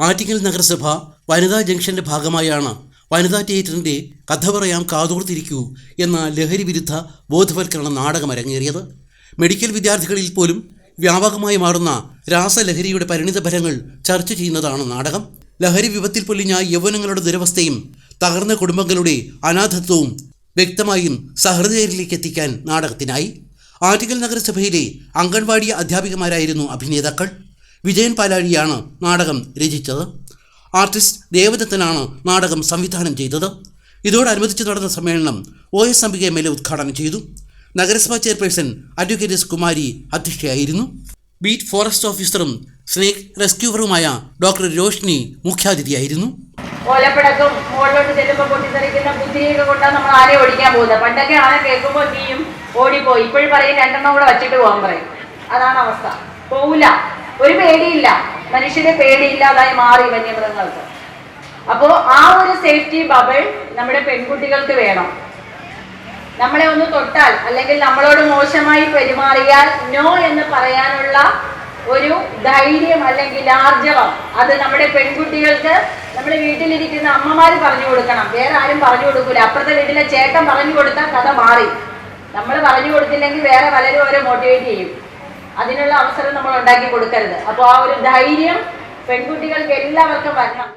ആറ്റിങ്ങൽ നഗരസഭ വനിതാ ജംഗ്ഷന്റെ ഭാഗമായാണ്. വനിതാ തിയേറ്ററിന്റെ കഥ പറയാം കാതോർത്തിരിക്കൂ എന്ന ലഹരി വിരുദ്ധ ബോധവൽക്കരണ നാടകം അരങ്ങേറിയത്. മെഡിക്കൽ വിദ്യാർത്ഥികളിൽ പോലും വ്യാപകമായി മാറുന്ന രാസലഹരിയുടെ പരിണിത ഫലങ്ങൾ ചർച്ച ചെയ്യുന്നതാണ് നാടകം. ലഹരി വിപത്തിൽ പൊലിഞ്ഞ യൗവനങ്ങളുടെ ദുരവസ്ഥയും തകർന്ന കുടുംബങ്ങളുടെ അനാഥത്വവും വ്യക്തമായും സഹൃദയരിലേക്ക് എത്തിക്കാൻ നാടകത്തിനായി. ആറ്റിങ്ങൽ നഗരസഭയിലെ അംഗൻവാടി അധ്യാപികമാരായിരുന്നു അഭിനേതാക്കൾ. വിജയൻ പാലാഴിയാണ് നാടകം രചിച്ചത്. ആർട്ടിസ്റ്റ് ദേവദത്തനാണ് നാടകം സംവിധാനം ചെയ്തത്. ഇതോടനുബന്ധിച്ച് നടന്ന സമ്മേളനം O S Ambika M L A ഉദ്ഘാടനം ചെയ്തു. നഗരസഭാ ചെയർപേഴ്സൺ അഡ്വക്കേറ്റ് എസ് കുമാരി അധ്യക്ഷയായിരുന്നു. ബീറ്റ് ഫോറസ്റ്റ് ഓഫീസറും സ്നേക് റെസ്ക്യൂവറുമായ ഡോക്ടർ രോഷ്നി മുഖ്യാതിഥിയായിരുന്നു. ഓലപ്പടക്കം മുകളിലോട്ട് ചെല്ലുമ്പോൾ പൊട്ടിത്തെറിക്കുന്ന ബുദ്ധിയൊക്കെ കൊണ്ടാണ് നമ്മൾ ആരെ ഓടിക്കാൻ പോകുന്നത് പണ്ടൊക്കെ ആനെ കേൾക്കുമ്പോൾ നീയും ഓടിപ്പോയി. ഇപ്പോഴും പറയും രണ്ടെണ്ണം കൂടെ വച്ചിട്ട് പോകാൻ പറയും. അതാണ് അവസ്ഥ. പോവില്ല ഒരു പേടിയില്ല. മനുഷ്യന് പേടിയില്ലാതായി മാറി വന്യമൃഗങ്ങൾക്ക്. അപ്പോ ആ ഒരു സേഫ്റ്റി ബബിൾ നമ്മുടെ പെൺകുട്ടികൾക്ക് വേണം. നമ്മളെ ഒന്ന് തൊട്ടാൽ അല്ലെങ്കിൽ നമ്മളോട് മോശമായി പെരുമാറിയാൽ നോ എന്ന് പറയാനുള്ള ഒരു ധൈര്യം അല്ലെങ്കിൽ ആർജവം അത് നമ്മുടെ പെൺകുട്ടികൾക്ക് നമ്മുടെ വീട്ടിലിരിക്കുന്ന അമ്മമാര് പറഞ്ഞു കൊടുക്കണം. വേറെ ആരും പറഞ്ഞു കൊടുക്കൂല. അപ്പുറത്തെ വീട്ടിലെ ചേട്ടൻ പറഞ്ഞു കൊടുത്താൽ കഥ മാറി. നമ്മൾ പറഞ്ഞു കൊടുത്തില്ലെങ്കിൽ വേറെ പലരും അവരെ മോട്ടിവേറ്റ് ചെയ്യും. അതിനുള്ള അവസരം നമ്മൾ ഉണ്ടാക്കി കൊടുക്കരുത്. അപ്പോൾ ആ ഒരു ധൈര്യം പെൺകുട്ടികൾക്ക് എല്ലാവർക്കും വരണം.